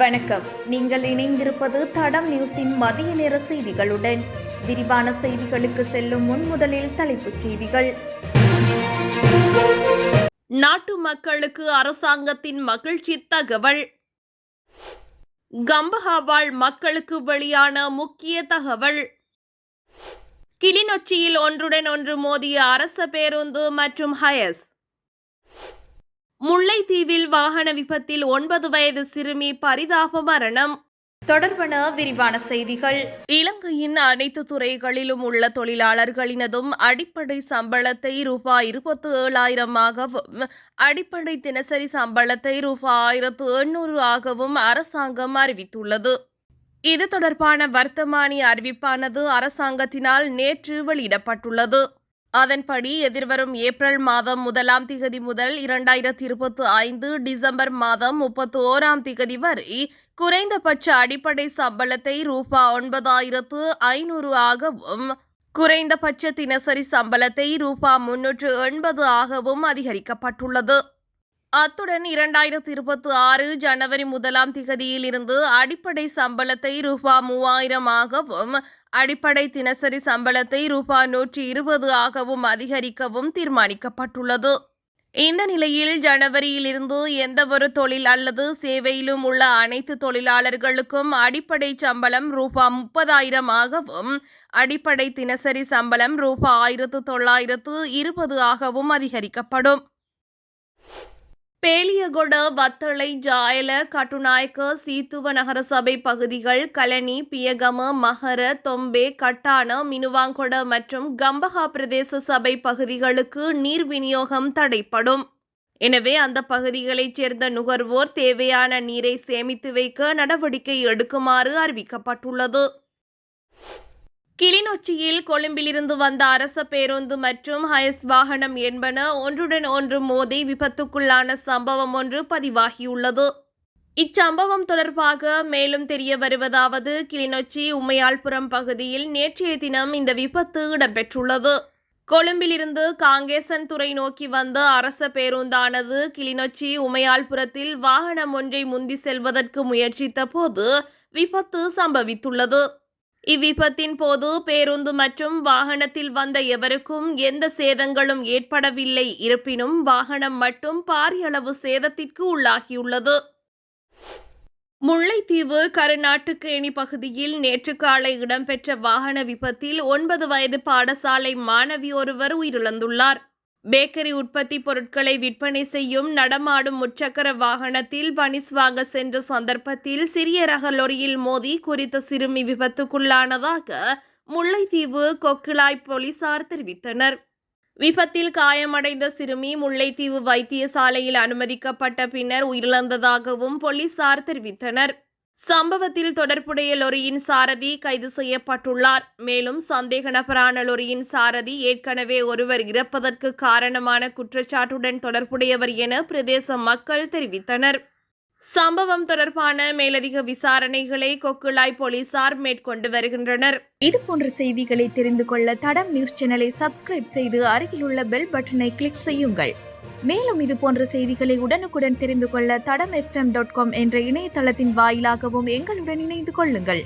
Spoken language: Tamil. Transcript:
வணக்கம். நீங்கள் இணைந்திருப்பது தடம் நியூஸின் மதிய நேர செய்திகளுடன். விரிவான செய்திகளுக்கு செல்லும் முன் முதலில் தலைப்புச் செய்திகள். நாட்டு மக்களுக்கு அரசாங்கத்தின் மகிழ்ச்சி தகவல். கம்பஹாவால் மக்களுக்கு வெளியான முக்கிய தகவல். கிளிநொச்சியில் ஒன்றுடன் ஒன்று மோதிய அரச பேருந்து மற்றும் ஹயஸ் முல்லைத்தீவில் வாகன விபத்தில் ஒன்பது வயது சிறுமி பரிதாப மரணம். தொடர்பான விரிவான செய்திகள். இலங்கையின் அனைத்து துறைகளிலும் உள்ள தொழிலாளர்களினதும் அடிப்படை சம்பளத்தை ரூபாய் இருபத்தி ஏழாயிரமாகவும் அடிப்படை தினசரி சம்பளத்தை ரூபாய் ஆயிரத்து எண்ணூறு ஆகவும் அரசாங்கம் அறிவித்துள்ளது. இது தொடர்பான வர்த்தமானி அறிவிப்பானது அரசாங்கத்தினால் நேற்று வெளியிடப்பட்டுள்ளது. அதன்படி எதிர்வரும் ஏப்ரல் மாதம் முதலாம் திகதி முதல் இரண்டாயிரத்தி இருபத்தி ஐந்து டிசம்பர் மாதம் முப்பத்தி ஓராம் திகதி வரை குறைந்தபட்ச அடிப்படை சம்பளத்தை ரூபா ஒன்பதாயிரத்து ஐநூறு ஆகவும் குறைந்தபட்ச தினசரி சம்பளத்தை ரூபா முன்னூற்று எண்பது ஆகவும் அதிகரிக்கப்பட்டுள்ளது. அத்துடன் இரண்டாயிரத்தி இருபத்தி ஆறு ஜனவரி முதலாம் திகதியில் இருந்து அடிப்படை சம்பளத்தை ரூபா மூவாயிரம் ஆகவும் அடிப்படை தினசரி சம்பளத்தை ரூபா நூற்றி இருபது ஆகவும் அதிகரிக்கவும் தீர்மானிக்கப்பட்டுள்ளது. இந்த நிலையில் ஜனவரியிலிருந்து எந்தவொரு தொழில் அல்லது சேவையிலும் உள்ள அனைத்து தொழிலாளர்களுக்கும் அடிப்படை சம்பளம் ரூபா முப்பதாயிரம் ஆகவும் அடிப்படை தினசரி சம்பளம் ரூபா ஆயிரத்து தொள்ளாயிரத்து இருபது ஆகவும் அதிகரிக்கப்படும். பேலியகொட வத்தளை ஜாயல கட்டுநாயக்க சீத்துவ நகரசபை பகுதிகள் கலனி பியகம மகர தொம்பே கட்டான மினுவாங்கொட மற்றும் கம்பஹா பிரதேச சபை பகுதிகளுக்கு நீர் விநியோகம் தடைப்படும். எனவே அந்த பகுதிகளைச் சேர்ந்த நுகர்வோர் தேவையான நீரை சேமித்து வைக்க நடவடிக்கை எடுக்குமாறு அறிவிக்கப்பட்டுள்ளது. கிளிநொச்சியில் கொழும்பிலிருந்து வந்த அரச பேருந்து மற்றும் ஹயஸ் வாகனம் என்பன ஒன்றுடன் ஒன்று மோதி விபத்துக்குள்ளான சம்பவம் ஒன்று பதிவாகியுள்ளது. இச்சம்பவம் தொடர்பாக மேலும் தெரிய வருவதாவது கிளிநொச்சி உமையாள்புரம் பகுதியில் நேற்றைய தினம் இந்த விபத்து இடம்பெற்றுள்ளது. கொழும்பிலிருந்து காங்கேசன் துறை நோக்கி வந்த அரச பேருந்தானது கிளிநொச்சி உமையாள்புரத்தில் வாகனம் ஒன்றை முந்தி செல்வதற்கு முயற்சித்த போது விபத்து சம்பவித்துள்ளது. இவ்விபத்தின் போது பேருந்து மற்றும் வாகனத்தில் வந்த எவருக்கும் எந்த சேதங்களும் ஏற்படவில்லை. இருப்பினும் வாகனம் மட்டும் பாரியளவு சேதத்திற்கு உள்ளாகியுள்ளது. முல்லைத்தீவு கருநாட்டுக்கேணி பகுதியில் நேற்று காலை இடம்பெற்ற வாகன விபத்தில் ஒன்பது வயது பாடசாலை மாணவி ஒருவர் உயிரிழந்துள்ளார். பேக்கரி உற்பத்தி பொருட்களை விற்பனை செய்யும் நடமாடும் முச்சக்கர வாகனத்தில் பனிஸ்வாக சென்ற சந்தர்ப்பத்தில் சிறிய ரக லொரியில் மோதி குறித்த சிறுமி விபத்துக்குள்ளானதாக முல்லைத்தீவு கொக்கிலாய் போலீசார் தெரிவித்தனர். விபத்தில் காயமடைந்த சிறுமி முல்லைத்தீவு வைத்தியசாலையில் அனுமதிக்கப்பட்ட பின்னர் உயிரிழந்ததாகவும் போலீசார் தெரிவித்தனர். சம்பவத்தில் தொடர்புடைய லொரியின் சாரதி கைது செய்யப்பட்டுள்ளார். மேலும் சந்தேக நபரான லொரியின் சாரதி ஏற்கனவே ஒருவர் இறப்பதற்கு காரணமான குற்றச்சாட்டுடன் தொடர்புடையவர் என பிரதேச மக்கள் தெரிவித்தனர். சம்பவம் தொடர்பான மேலதிக விசாரணைகளை கொக்குளாய் போலீசார் மேற்கொண்டு வருகின்றனர். இது போன்ற செய்திகளை தெரிந்து கொள்ள தடம் நியூஸ் சேனலை சப்ஸ்கிரைப் செய்து அருகிலுள்ள பெல் பட்டனை கிளிக் செய்யுங்கள். மேலும் இது போன்ற செய்திகளை உடனுக்குடன் தெரிந்து கொள்ள தடம் எஃப்எம் டாட் காம் என்ற இணையதளத்தின் வாயிலாகவும் எங்களுடன் இணைந்து கொள்ளுங்கள்.